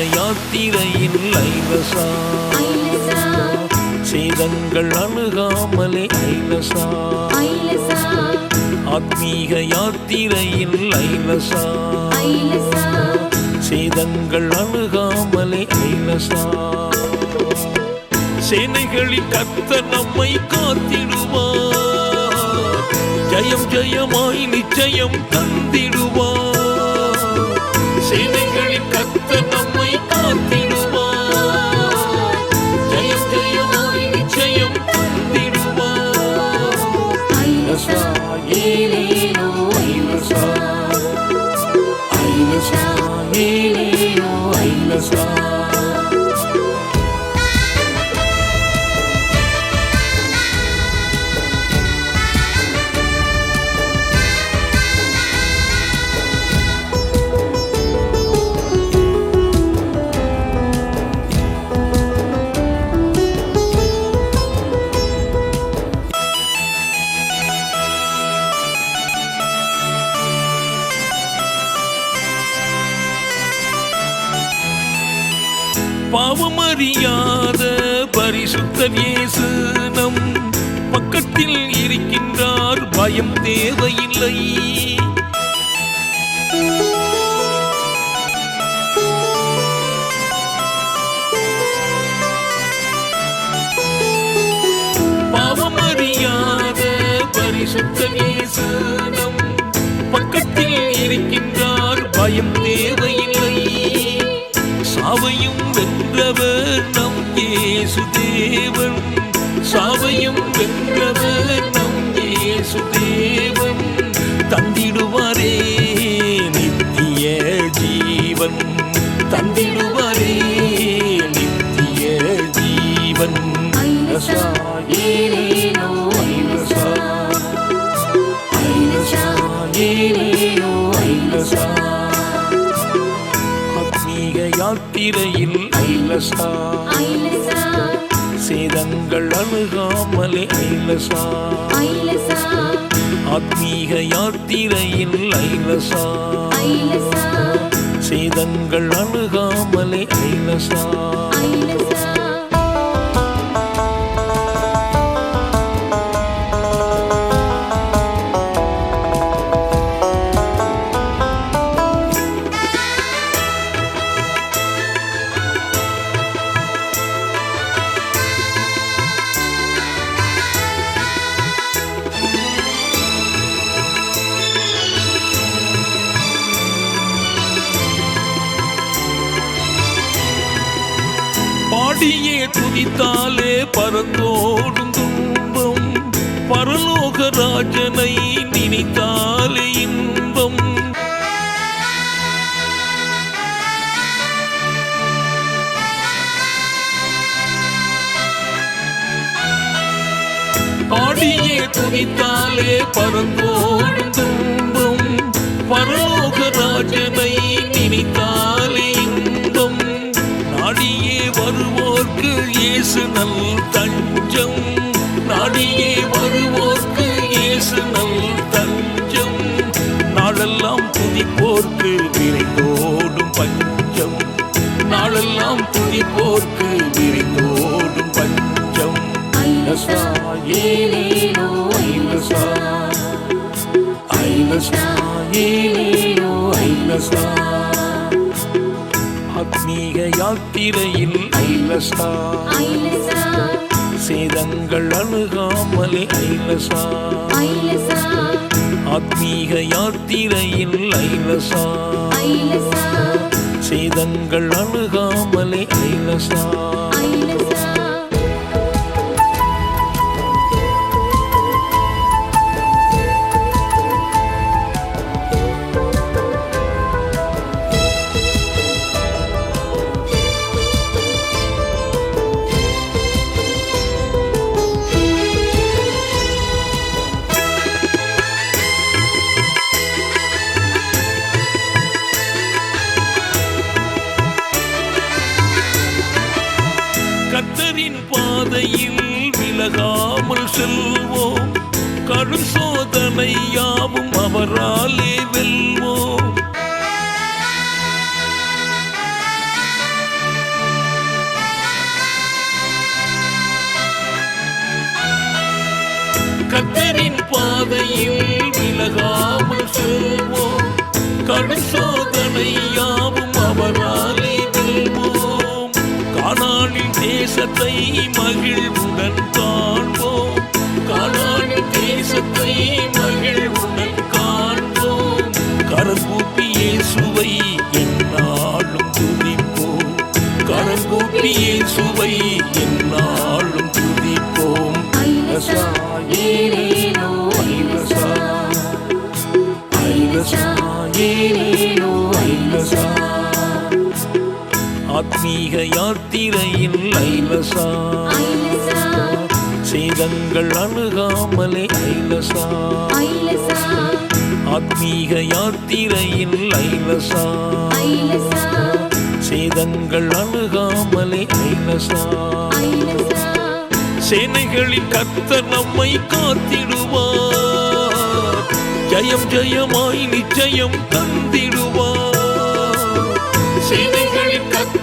ஆத்மீக யாத்திரையில் ஐலசா சேதங்கள் அணுகாமலே ஐலசா ஆத்மீக யாத்திரையில் ஐலசா சேதங்கள் அணுகாமலே ஐலசா சேனைகளில் கத்த நம்மை காத்திடுவார் ஜயம் ஜயமாய் நிச்சயம் தந்திடுவார் சேனைகளில் கத்த நம்மை காத்திடுவார் அறியாத பரிசுத்தர் இயேசு நம் பக்கத்தில் இருக்கின்றார். பயம் தேவையில்லை. பாவமறியாத பரிசுத்தர் இயேசு நம் பக்கத்தில் இருக்கின்றார். பயம் தேவையில்லை. வென்றவர் நம் இயேசு தேவன் சாவையும் வென்றவர் நம் இயேசு தேவன் யாத்திரையில் ஐலசா. சேதங்கள் அணுகாமலே ஐலசா. ஆத்மீக யாத்திரையில் ஐலசா. ஐலசா. சேதங்கள் அணுகாமலே ஐலசா. அடியே துதித்தாலே பறந்தோடும் துன்பம். பரலோக ராஜனை நினைத்தாலே இன்பம். அடியே துதித்தாலே பறந்தோடும் நாளெல்லாம் துதிப்போர்க்கு விரைந்தோடும் பஞ்சம். ஐலசா ஏலேலோ ஐலசா ஐலசா ஏலேலோ ஐலசா ஆத்மீக யாத்திரையில் ஐலசா சேதங்கள் அணுகாமலே ஐலசா ஆத்மீக யாத்திரையில் ஐலசா சேதங்கள் அணுகாமலே ஐலசா விலகாமல் செல்வோம். கடும் சோதனை யாவும் அவராலே வெல்வோம். கத்தரின் பாதையில் விலகாமல் செல்வோம். கடும் தேசத்தை மகிழ்வுடன் காண்போம். கானானின் தேசத்தை மகிழ்வுடன் காண்போம். கரங்கூப்பி இயேசுவை என்னாலும் துதிப்போம். கரங்கூப்பி இயேசுவை என்னால் ஆத்மீக யாத்திரையில் ஐலசா சேதங்கள் அணுகாமலே ஐலசா ஆத்மீக யாத்திரையில் ஐலசா சேதங்கள் அணுகாமலே ஐலசா சேனைகளில் கத்த நம்மை காத்திடுவா ஜயம் ஜயமாய் நிச்சயம் தந்திடுவா சேனைகளில் கத்த